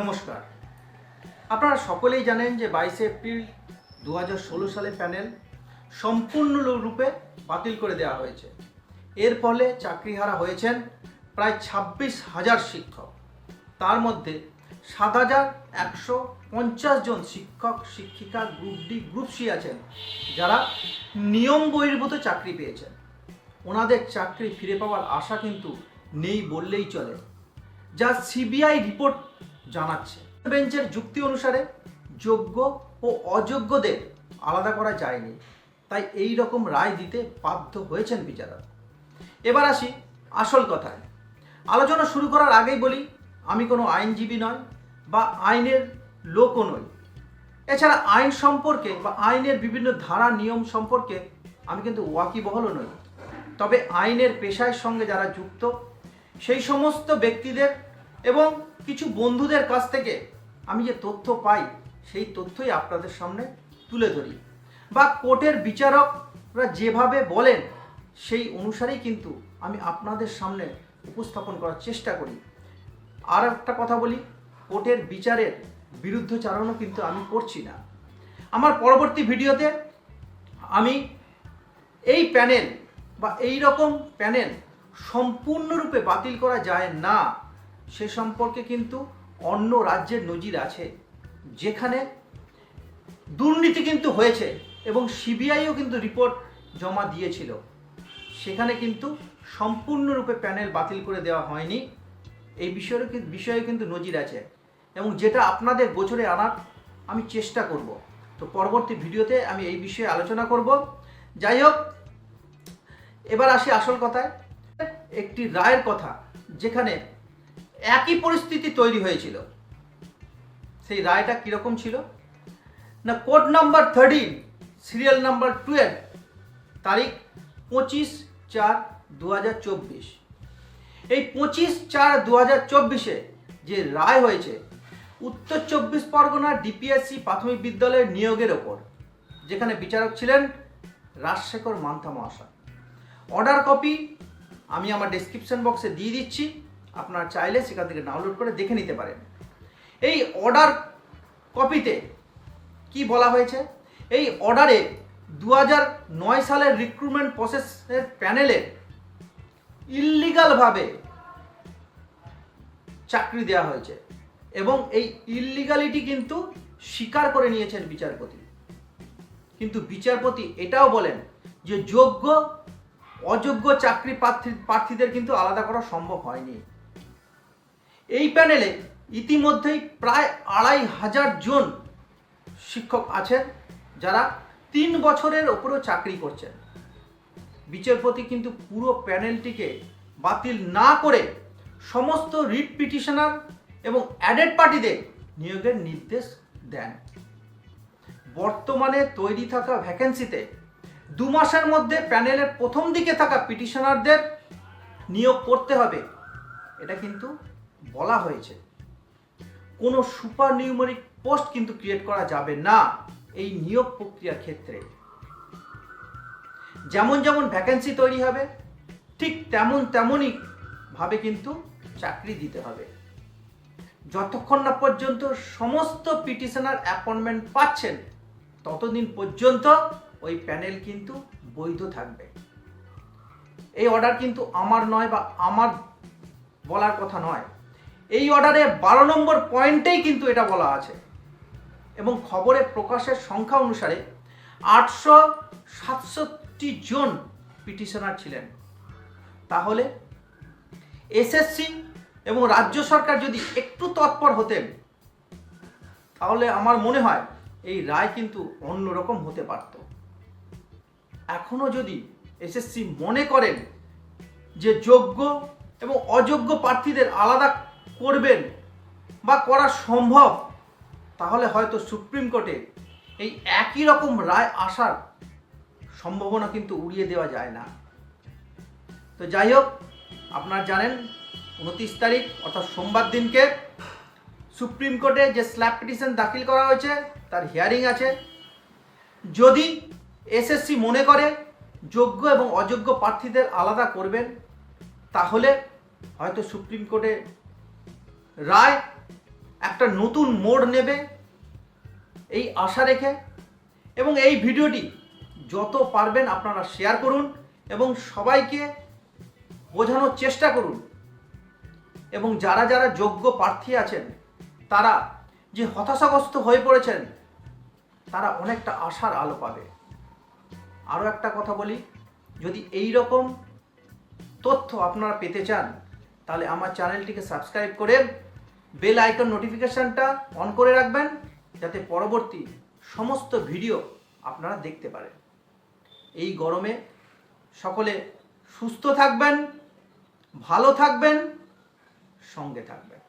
নমস্কার। আপনারা সকলেই জানেন যে বাইশে এপ্রিল দু হাজার ষোলো সালে প্যানেল সম্পূর্ণ রূপে বাতিল করে দেওয়া হয়েছে। এর ফলে চাকরিহারা হয়েছেন প্রায় ছাব্বিশ হাজার শিক্ষক। তার মধ্যে সাত হাজার একশো পঞ্চাশ জন শিক্ষক, শিক্ষিকা, গ্রুপ ডি, গ্রুপ সি আছেন, যারা নিয়ম বহির্ভূত চাকরি পেয়েছেন। ওনাদের চাকরি ফিরে পাওয়ার আশা কিন্তু নেই বললেই চলে। যা সিবিআই রিপোর্ট জানাচ্ছে। বেঞ্চের যুক্তি অনুসারে যোগ্য ও অযোগ্যদের আলাদা করা যায়নি। তাই এই রকম রায় দিতে বাধ্য হয়েছেন বিচারক। এবার আসি আসল কথায়। আলোচনা শুরু করার আগেই বলি, আমি কোনো আইনজীবী নয় বা আইনের লোকও নই। এছাড়া আইন সম্পর্কে বা আইনের বিভিন্ন ধারা, নিয়ম সম্পর্কে আমি কিন্তু ওয়াকিবহলও নই। তবে আইনের পেশার সঙ্গে যারা যুক্ত, সেই সমস্ত ব্যক্তিদের এবং কিছু বন্ধুদের কাছ থেকে আমি যে তথ্য পাই, সেই তথ্যই আপনাদের সামনে তুলে ধরি। বা কোর্টের বিচারকরা যেভাবে বলেন, সেই অনুসারেই কিন্তু আমি আপনাদের সামনে উপস্থাপন করার চেষ্টা করি। আর একটা কথা বলি, কোর্টের বিচারের বিরুদ্ধ বিরুদ্ধচারণও কিন্তু আমি করছি না। আমার পরবর্তী ভিডিওতে আমি এই প্যানেল বা এই রকম প্যানেল সম্পূর্ণরূপে বাতিল করা যায় না সে সম্পর্কে কিন্তু অন্য রাজ্যের নজির আছে, যেখানে দুর্নীতি কিন্তু হয়েছে এবং সিবিআইও কিন্তু রিপোর্ট জমা দিয়েছিল। সেখানে কিন্তু সম্পূর্ণরূপে প্যানেল বাতিল করে দেওয়া হয়নি। এই বিষয়ের বিষয়ে কিন্তু নজির আছে এবং যেটা আপনাদের গোচরে আনার আমি চেষ্টা করব। তো পরবর্তী ভিডিওতে আমি এই বিষয়ে আলোচনা করব। যাই হোক, এবার আসি আসল কথায়। একটি রায়ের কথা, যেখানে একই পরিস্থিতি তৈরি হয়েছিল। সেই রায়টা কীরকম ছিল? না, code number thirteen serial number twelve তারিখ পঁচিশ চার দু হাজার চব্বিশ। এই পঁচিশ চার দু হাজার চব্বিশে যে রায় হয়েছে, উত্তর চব্বিশ পরগনা ডিপিএসসি প্রাথমিক বিদ্যালয়ের নিয়োগের ওপর, যেখানে বিচারক ছিলেন রাজশেখর মান্থা মহাশয়। অর্ডার কপি আমি আমার ডেসক্রিপশন বক্সে দিয়ে দিচ্ছি। আপনারা চাইলে সেখান থেকে ডাউনলোড করে দেখে নিতে পারেন। এই অর্ডার কপিতে কি বলা হয়েছে? এই অর্ডারে দু নয় সালের রিক্রুটমেন্ট প্রসেসের প্যানেলে ইল্লিগালভাবে চাকরি দেওয়া হয়েছে এবং এই ইল্লিগালিটি কিন্তু স্বীকার করে নিয়েছেন বিচারপতি। কিন্তু বিচারপতি এটাও বলেন যে যোগ্য, অযোগ্য চাকরি প্রার্থী প্রার্থীদের কিন্তু আলাদা করা সম্ভব হয়নি। এই প্যানেলে ইতিমধ্যেই প্রায় আড়াই হাজার জন শিক্ষক আছেন, যারা তিন বছরের ওপরেও চাকরি করছেন। বিচারপতি কিন্তু পুরো প্যানেলটিকে বাতিল না করে সমস্ত রিট পিটিশনার এবং অ্যাডেড পার্টিদের নিয়োগের নির্দেশ দেন। বর্তমানে তৈরি থাকা ভ্যাকেন্সিতে দু মাসের মধ্যে প্যানেলের প্রথম দিকে থাকা পিটিশনারদের নিয়োগ করতে হবে। এটা কিন্তু বলা হয়েছে, কোনো সুপার নিউমেরিক পোস্ট কিন্তু ক্রিয়েট করা যাবে না এই নিয়োগ প্রক্রিয়ার ক্ষেত্রে। যেমন যেমন ভ্যাকেন্সি তৈরি হবে, ঠিক তেমন তেমনই ভাবে কিন্তু চাকরি দিতে হবে। যতক্ষণ না পর্যন্ত সমস্ত পিটিশনার অ্যাপয়েন্টমেন্ট পাচ্ছেন, ততদিন পর্যন্ত ওই প্যানেল কিন্তু বৈধ থাকবে। এই অর্ডার কিন্তু আমার নয় বা আমার বলার কথা নয়। এই অর্ডারে বারো নম্বর পয়েন্টেই কিন্তু এটা বলা আছে। এবং খবরে প্রকাশের সংখ্যা অনুসারে আটশো সাতষট্টি জন পিটিশনার ছিলেন। তাহলে এসএসসি এবং রাজ্য সরকার যদি একটু তৎপর হতেন তাহলে আমার মনে হয় এই রায় কিন্তু অন্যরকম হতে পারত। এখনও যদি এসএসসি মনে করেন যে যোগ্য এবং অযোগ্য প্রার্থীদের আলাদা করবেন বা করা সম্ভব, তাহলে হয়তো সুপ্রিম কোর্টে এই একই রকম রায় আসার সম্ভাবনা কিন্তু উড়িয়ে দেওয়া যায় না। তো যাই হোক, আপনারা জানেন, উনত্রিশ তারিখ অর্থাৎ সোমবার দিনকে সুপ্রিম কোর্টে যে স্ল্যাব পিটিশন দাখিল করা হয়েছে, তার হিয়ারিং আছে। যদি এসএসসি মনে করে যোগ্য এবং অযোগ্য প্রার্থীদের আলাদা করবেন, তাহলে হয়তো সুপ্রিম কোর্টে রায় একটা নতুন মোড় নেবে এই আশা রেখে এবং এই ভিডিওটি যত পারবেন আপনারা শেয়ার করুন এবং সবাইকে বোঝানোর চেষ্টা করুন। এবং যারা যারা যোগ্য প্রার্থী আছেন, তারা যে হতাশাগ্রস্ত হয়ে পড়েছেন, তারা অনেকটা আশার আলো পাবে। আরও একটা কথা বলি, যদি এই রকম তথ্য আপনারা পেতে চান তাহলে আমার চ্যানেলটিকে সাবস্ক্রাইব করে বেল আইকন নোটিফিকেশানটা অন করে রাখবেন, যাতে পরবর্তী সমস্ত ভিডিও আপনারা দেখতে পারেন। এই গরমে সকলে সুস্থ থাকবেন, ভালো থাকবেন, সঙ্গে থাকবেন।